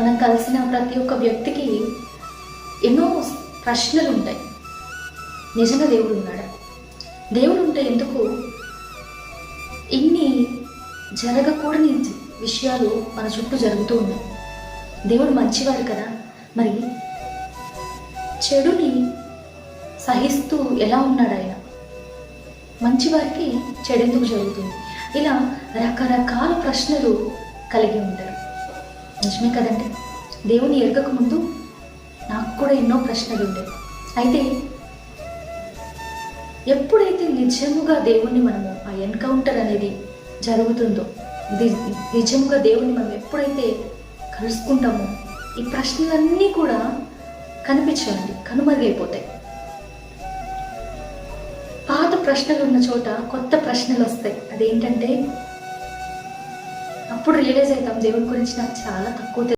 మనం కలిసిన ప్రతి ఒక్క వ్యక్తికి ఎన్నో ప్రశ్నలు ఉంటాయి నిజంగా దేవుడు ఉన్నాడా? దేవుడు ఉంటే ఎందుకు ఇన్ని జరగకూడని విషయాలు మన చుట్టూ జరుగుతూ ఉన్నాయి. దేవుడు మంచివారు కదా? మరి చెడుని సహిస్తూ ఎలా ఉన్నాడు ఆయన? మంచివారికి చెడెందుకు జరుగుతుంది? ఇలా రకరకాల ప్రశ్నలు కలిగి ఉంటాయి. నిజమే కదండి. దేవుని ఎరగక ముందు నాకు కూడా ఎన్నో ప్రశ్నలు ఉండేవి అయితే ఎప్పుడైతే నిజముగా దేవుణ్ణి మనము ఆ ఎన్కౌంటర్ అనేది జరుగుతుందో నిజముగా దేవుణ్ణి మనం ఎప్పుడైతే కలుసుకుంటామో ఈ ప్రశ్నలన్నీ కూడా కనిపించండి కనుమరుగైపోతాయి. పాత ప్రశ్నలు ఉన్న చోట కొత్త ప్రశ్నలు వస్తాయి. అదేంటంటే అప్పుడు రియలైజ్ అవుతాం. దేవుని గురించి నాకు చాలా తక్కువ